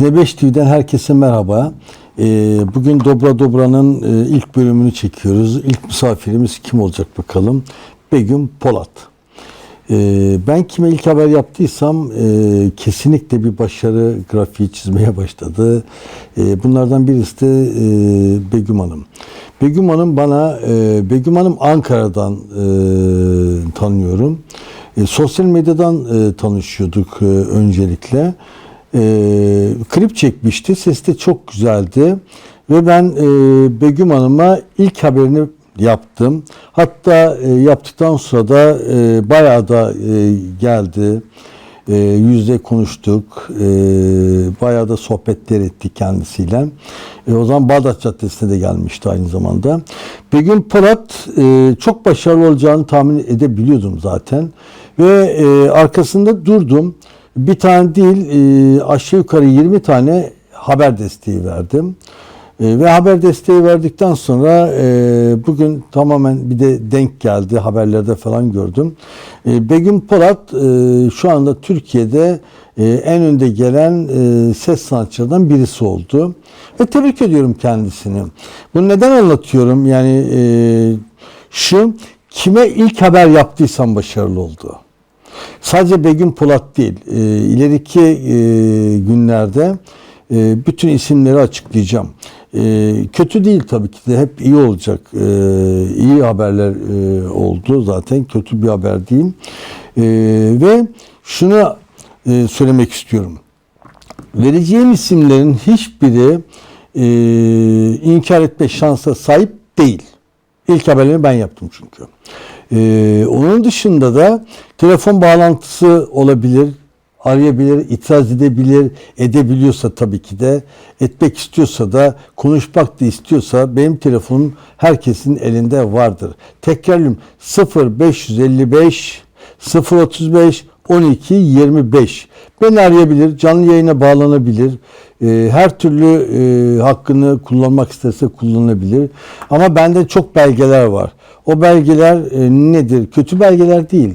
Sine 5 TV'den herkese merhaba. Ee, bugün Dobra Dobra'nın e, ilk bölümünü çekiyoruz. İlk misafirimiz kim olacak bakalım? Begüm Polat. Ee, ben kime ilk haber yaptıysam e, kesinlikle bir başarı grafiği çizmeye başladı. E, bunlardan birisi de e, Begüm Hanım. Begüm Hanım bana, e, Begüm Hanım Ankara'dan e, tanıyorum. E, sosyal medyadan e, tanışıyorduk e, öncelikle. E, klip çekmişti. Ses de çok güzeldi. Ve ben e, Begüm Hanım'a ilk haberini yaptım. Hatta e, yaptıktan sonra da e, bayağı da e, geldi. E, yüzde konuştuk. E, bayağı da sohbetler ettik kendisiyle. E, o zaman Bağdat Caddesi'ne de gelmişti aynı zamanda. Begüm Polat e, çok başarılı olacağını tahmin edebiliyordum zaten. Ve e, arkasında durdum. Bir tane değil e, aşağı yukarı 20 tane haber desteği verdim. E, ve haber desteği verdikten sonra e, bugün tamamen bir de denk geldi haberlerde falan gördüm. E, Begüm Polat e, şu anda Türkiye'de e, en önde gelen e, ses sanatçılarından birisi oldu. Ve tebrik ediyorum kendisini. Bunu neden anlatıyorum? Yani e, şu kime ilk haber yaptıysam başarılı oldu. Sadece Begüm Polat değil, e, ileriki e, günlerde e, bütün isimleri açıklayacağım. E, kötü değil tabii ki de hep iyi olacak. E, iyi haberler e, oldu zaten, kötü bir haber değil. E, ve şunu e, söylemek istiyorum. Vereceğim isimlerin hiçbiri e, inkar etme şansa sahip değil. İlk haberlerini ben yaptım çünkü. Ee, onun dışında da telefon bağlantısı olabilir, arayabilir, itiraz edebilir, edebiliyorsa tabii ki de, etmek istiyorsa da, konuşmak da istiyorsa benim telefonum herkesin elinde vardır. Tekrarlıyorum 0555 035 12 25. Beni arayabilir, canlı yayına bağlanabilir. Ee, her türlü e, hakkını kullanmak isterse kullanabilir. Ama bende çok belgeler var. O belgeler e, nedir? Kötü belgeler değil.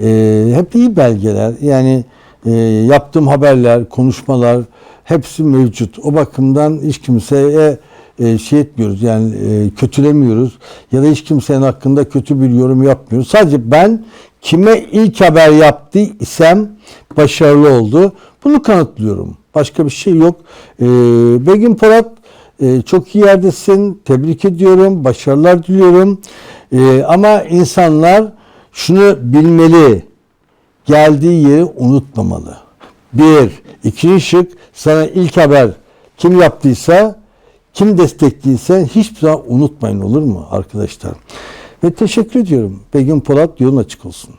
E, hep iyi belgeler. Yani e, yaptığım haberler, konuşmalar hepsi mevcut. O bakımdan hiç kimseye e, şey etmiyoruz yani e, kötülemiyoruz ya da hiç kimsenin hakkında kötü bir yorum yapmıyoruz. Sadece ben kime ilk haber yaptı isem başarılı oldu. Bunu kanıtlıyorum. Başka bir şey yok. E, Begüm Polat e, çok iyi yerdesin. Tebrik ediyorum. Başarılar diliyorum. E, ama insanlar şunu bilmeli. Geldiği yeri unutmamalı. Bir. ikinci şık sana ilk haber kim yaptıysa kim destekliyse hiçbir zaman unutmayın olur mu arkadaşlar? Ve teşekkür ediyorum. Begüm Polat yolun açık olsun.